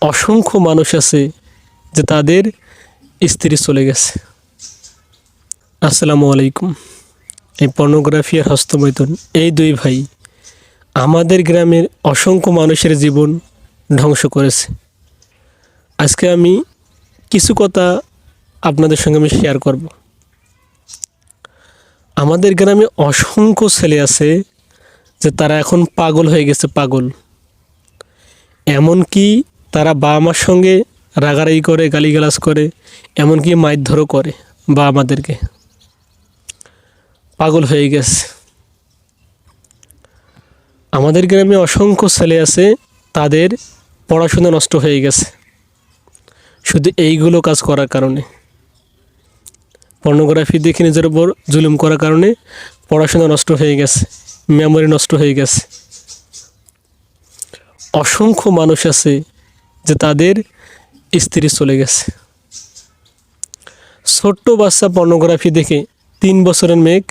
অসংখ্য মানুষ আছে যে তাদের স্ত্রী চলে গেছে। আসসালামু আলাইকুম। এই পর্নোগ্রাফি আর হস্তমৈথুন। এই দুই ভাই আমাদের গ্রামের অসংখ্য মানুষের জীবন ধ্বংস করেছে। আজকে আমি কিছু কথা আপনাদের সঙ্গে আমি শেয়ার করব। আমাদের গ্রামে অসংখ্য ছেলে আছে যে তারা এখন পাগল হয়ে গেছে, পাগল। এমনকি তারা বাবা মার সঙ্গে রাগারাগি করে, গালিগালাজ করে, এমনকি মারধরও করে বা আমাদেরকে। পাগল হয়ে গেছে। আমাদের গ্রামে অসংখ্য ছেলে আছে, তাদের পড়াশোনা নষ্ট হয়ে গেছে। শুধু এইগুলো কাজ করার কারণে। পর্নোগ্রাফি দেখে নিজের উপর জুলুম করার কারণে পড়াশোনা নষ্ট হয়ে গেছে, মেমোরি নষ্ট হয়ে গেছে। অসংখ্য মানুষ আছে যে তাদের স্ত্রী চলে গেছে। ছোট্ট বাচ্চা পর্নোগ্রাফি দেখে তিন বছরের মেঘ।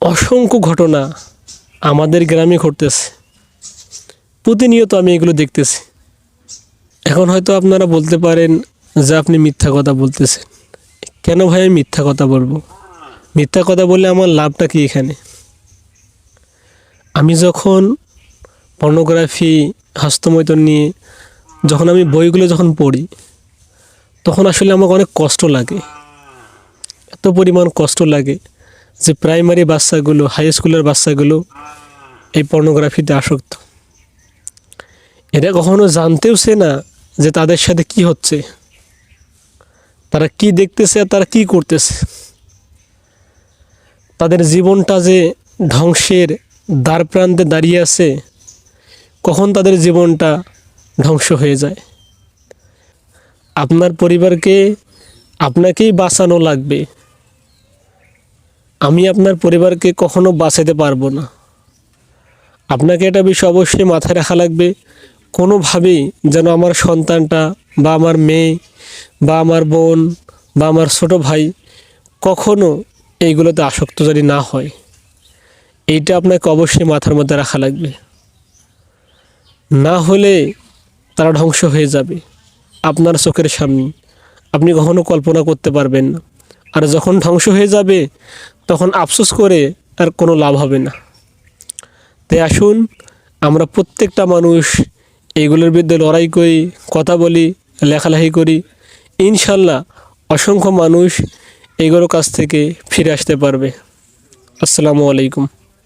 অসংখ্য ঘটনা আমাদের গ্রামে ঘটতেছে। প্রতিনিয়ত আমি এগুলো দেখতেছি। এখন হয়তো আপনারা বলতে পারেন যে আপনি মিথ্যা কথা বলতেছেন। কেন ভাই আমি মিথ্যা কথা বলব? মিথ্যা কথা বললে আমার লাভটা কি এখানে? আমি যখন পর্নোগ্রাফি হস্তমৈথুন নিয়ে যখন আমি বইগুলো যখন পড়ি, তখন আসলে আমাকে অনেক কষ্ট লাগে। এত পরিমাণ কষ্ট লাগে যে প্রাইমারি বাচ্চাগুলো হাই স্কুলের বাচ্চাগুলো এই পর্নোগ্রাফিতে আসক্ত। এরা কখনো জানতেও সে না যে তাদের সাথে কি হচ্ছে। তারা কি দেখতেছে আর তারা কি করতেছে। তাদের জীবনটা যে ধ্বংসের দ্বার প্রান্তে দাঁড়িয়ে আছে কখন তাদের জীবনটা ধ্বংস হয়ে যায়? আপনার পরিবারকে আপনাকেই বাঁচানো লাগবে। আমি আপনার পরিবারকে কখনো বাঁচাতে পারব না। আপনাকে এটা বিষয় অবশ্যই মাথায় রাখা লাগবে। কোনোভাবেই যেন আমার সন্তানটা বা আমার মেয়ে বা আমার বোন বা আমার ছোট ভাই কখনো এইগুলোতে আসক্ত যদি না হয়। এইটা আপনাকে অবশ্যই মাথার মধ্যে রাখা লাগবে। না হলে তারা ধ্বংস হয়ে যাবে। আপনার চোখের সামনে। আপনি কখনো কল্পনা করতে পারবেন না। আর যখন ধ্বংস হয়ে যাবে, তখন আফসোস করে আর কোনো লাভ হবে না। তাই আসুন, আমরা প্রত্যেকটা মানুষ এইগুলোর বিরুদ্ধে লড়াই করি, কথা বলি, লেখালেখি করি। ইনশাল্লাহ অসংখ্য মানুষ এগুলোর কাছ থেকে ফিরে আসতে পারবে। আসসালামু আলাইকুম।